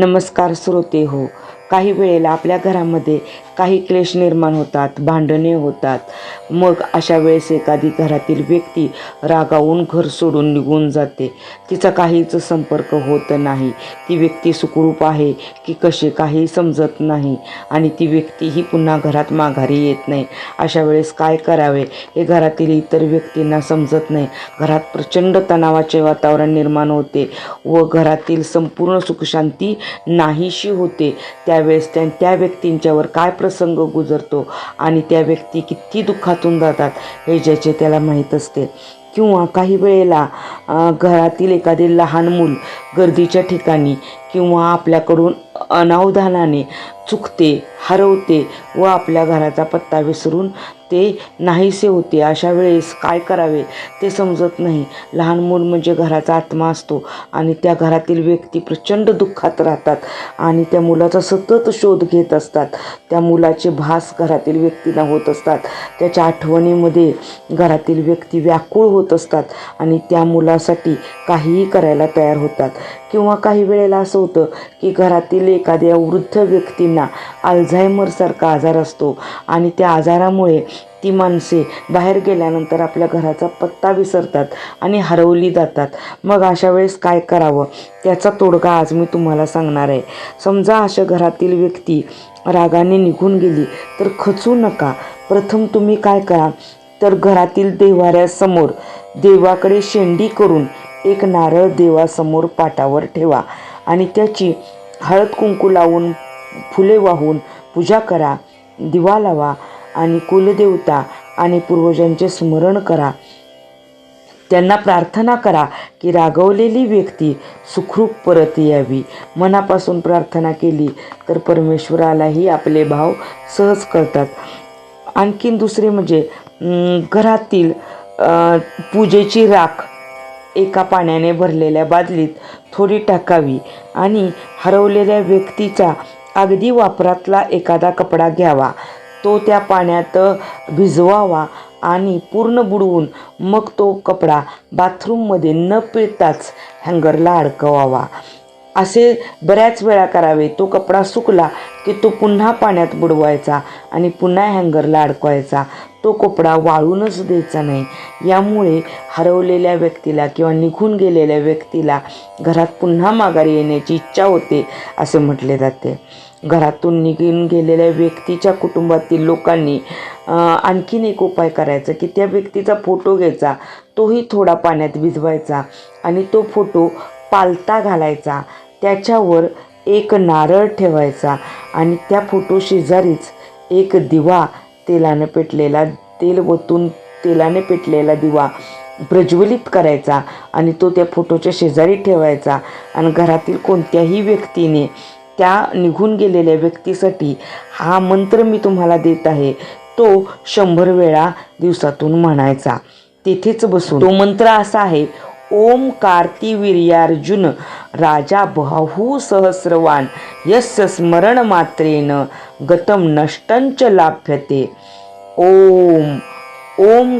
नमस्कार श्रोते हो। काही वेळेला आपल्या घरामध्ये काही क्लेश निर्माण होतात भांडणे होतात. मग अशा वेळेस एखादी घरातील व्यक्ती रागावून घर सोडून निघून जाते. तिचा काहीच संपर्क होत नाही. ती व्यक्ती सुखरूप आहे की कशी काही समजत नाही आणि ती व्यक्तीही पुन्हा घरात माघारी येत नाही. अशा वेळेस काय करावे? हे घरातील इतर व्यक्तींना समजत नाही. घरात प्रचंड तणावाचे वातावरण निर्माण होते व घरातील संपूर्ण सुखशांती नाहीशी होते. त्यावेळेस त्या त्या व्यक्तींच्यावर काय प्रसंग गुजरतो आणि त्या व्यक्ती किती दुःखातून जातात हे ज्याचे त्याला माहीत असते. किंवा काही वेळेला घरातील एखादे लहान मूल गर्दीच्या ठिकाणी किंवा आपल्याकडून अनावधानाने चुकते हरवते व आपल्या घराचा पत्ता विसरून ते नाहीसे होते. अशा वेळेस काय करावे ते समजत नाही. लहान मूल म्हणजे घराचा आत्मा असतो आणि त्या घरातील व्यक्ती प्रचंड दुःखात राहतात आणि त्या मुलाचा सतत शोध घेत असतात. त्या मुलाचे भास घरातील व्यक्तीला होत असतात. त्याच्या आठवणीमध्ये घरातील व्यक्ती व्याकुळ होत असतात आणि त्या मुलासाठी काहीही करायला तयार होतात. किंवा काही वेळेला असं होतं की घरातील एखाद्या वृद्ध व्यक्तींना अल्झायमरसारखा आजार असतो आणि त्या आजारामुळे ती माणसे बाहेर गेल्यानंतर आपल्या घराचा पत्ता विसरतात आणि हरवली जातात. मग अशा वेळेस काय करावं? त्याचा तोडगा आज मी तुम्हाला सांगणार आहे. समजा अशा घरातील व्यक्ती रागाने निघून गेली तर खचू नका. प्रथम तुम्ही काय करा? तर घरातील देवाऱ्यासमोर देवाकडे शेंडी करून एक नारळ देवासमोर पाटावर ठेवा आणि त्याची हळद कुंकू लावून फुले वाहून पूजा करा दिवा लावा आणि कुलदेवता आणि पूर्वजांचे स्मरण करा. त्यांना प्रार्थना करा की रागवलेली व्यक्ती सुखरूप परत यावी. मनापासून प्रार्थना केली तर परमेश्वरालाही आपले भाव सहज कळतात. आणखीन दुसरे म्हणजे घरातील पूजेची राख एका पाण्याने भरलेल्या बादलीत थोडी टाकावी आणि हरवलेल्या व्यक्तीचा अगदी वापरातला एखादा कपडा घ्यावा. तो त्या पाण्यात भिजवावा आणि पूर्ण बुडवून मग तो कपडा बाथरूममध्ये न पिळताच हँगरला अडकवावा. असे बऱ्याच वेळा करावे. तो कपडा सुकला की तो पुन्हा पाण्यात बुडवायचा आणि पुन्हा हँगरला अडकवायचा. तो कपडा वाळूनच द्यायचा नाही. यामुळे हरवलेल्या व्यक्तीला किंवा निघून गेलेल्या व्यक्तीला घरात पुन्हा माघारी येण्याची इच्छा होते असे म्हटले जाते. घरातून निघून गेलेल्या व्यक्तीच्या कुटुंबातील लोकांनी आणखीन एक उपाय करायचा की त्या व्यक्तीचा फोटो घ्यायचा. तोही थोडा पाण्यात भिजवायचा आणि तो फोटो पालता घालायचा. त्याच्यावर एक नारळ ठेवायचा आणि त्या फोटो शेजारीच एक दिवा तेलानं पेटलेला तेल ओतून तेलाने पेटलेला दिवा प्रज्वलित करायचा आणि तो त्या फोटोच्या शेजारी ठेवायचा. आणि घरातील कोणत्याही व्यक्तीने त्या निघून गेलेल्या व्यक्तीसाठी हा मंत्र मी तुम्हाला देत आहे. तो शंभर वेळा दिवसातून म्हणायचा. तेथेच बसून. तो मंत्र असा आहे ओम कार्तिवीर्यार्जुन राजा बहू सहस्रवान यस्य स्मरण मात्रेन गतम नष्टंच लाभ्यते। ओम ओम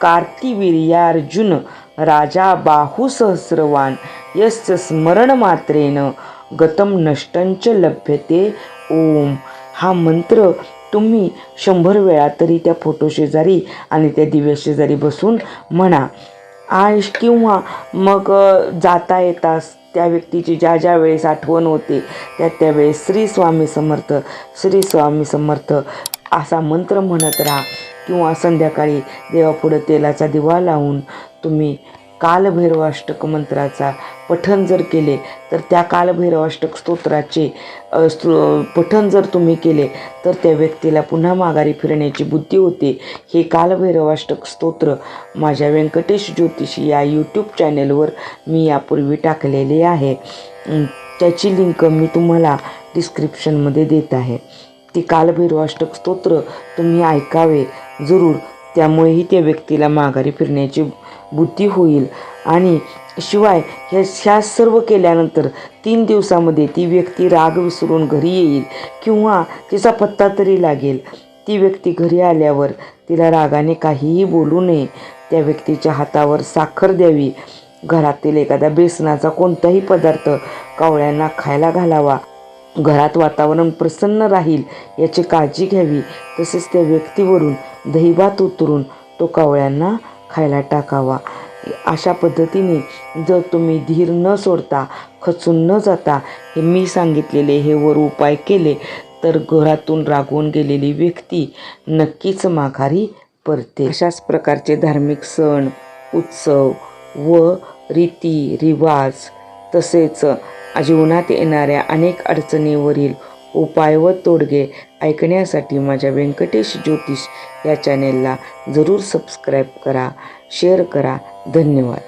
कार्तिवीर्यार्जुन राजा बाहू सहस्रवान यस्य स्मरण मात्रेन गतम नष्टंच लभ्यते। ओम हा मंत्र तुम्ही शंभर वेळा तरी त्या फोटो शेजारी आणि त्या दिव्याशेजारी बसून म्हणा. आणि किंवा मग जाता येतास त्या व्यक्तीची ज्या ज्या वेळेस आठवण होते त्या त्यावेळेस श्री स्वामी समर्थ श्री स्वामी समर्थ असा मंत्र म्हणत राहा. किंवा संध्याकाळी देवापुढं तेलाचा दिवा लावून तुम्ही कालभैरवाष्टक मंत्राचा पठण जर केले तर त्या कालभैरवाष्टक स्तोत्राचे स्तो पठण जर तुम्ही केले तर त्या व्यक्तीला पुन्हा माघारी फिरण्याची बुद्धी होते. हे कालभैरवाष्टक स्तोत्र माझ्या व्यंकटेश ज्योतिषी या यूट्यूब चॅनेलवर मी यापूर्वी टाकलेले आहे. त्याची लिंक मी तुम्हाला डिस्क्रिप्शनमध्ये देत आहे. ती कालभैरवाष्टक स्तोत्र तुम्ही ऐकावे जरूर. त्यामुळेही त्या व्यक्तीला माघारी फिरण्याची बुद्धी होईल. आणि शिवाय ह्या ह्या सर्व केल्यानंतर तीन दिवसामध्ये ती व्यक्ती राग विसरून घरी येईल किंवा तिचा पत्ता तरी लागेल. ती व्यक्ती घरी आल्यावर तिला रागाने काहीही बोलू नये. त्या व्यक्तीच्या हातावर साखर द्यावी. घरातील एखादा बेसनाचा कोणताही पदार्थ कावळ्यांना खायला घालावा. घरात वातावरण प्रसन्न राहील याची काळजी घ्यावी. तसेच त्या व्यक्तीवरून दहीभात उतरून तो कावळ्यांना खायला टाकावा. अशा पद्धतीने जर तुम्ही धीर न सोडता खचून न जाता हे मी सांगितलेले हे वर उपाय केले तर घरातून रागवून गेलेली व्यक्ती नक्कीच माघारी परते अशाच प्रकारचे धार्मिक सण उत्सव व रीती रिवाज तसेच जीवनात येणाऱ्या अनेक अडचणीवरील उपाय व तोडगे ऐकण्यासाठी माझ्या व्यंकटेश ज्योतिष या चॅनेलला जरूर सबस्क्राईब करा शेअर करा धन्यवाद.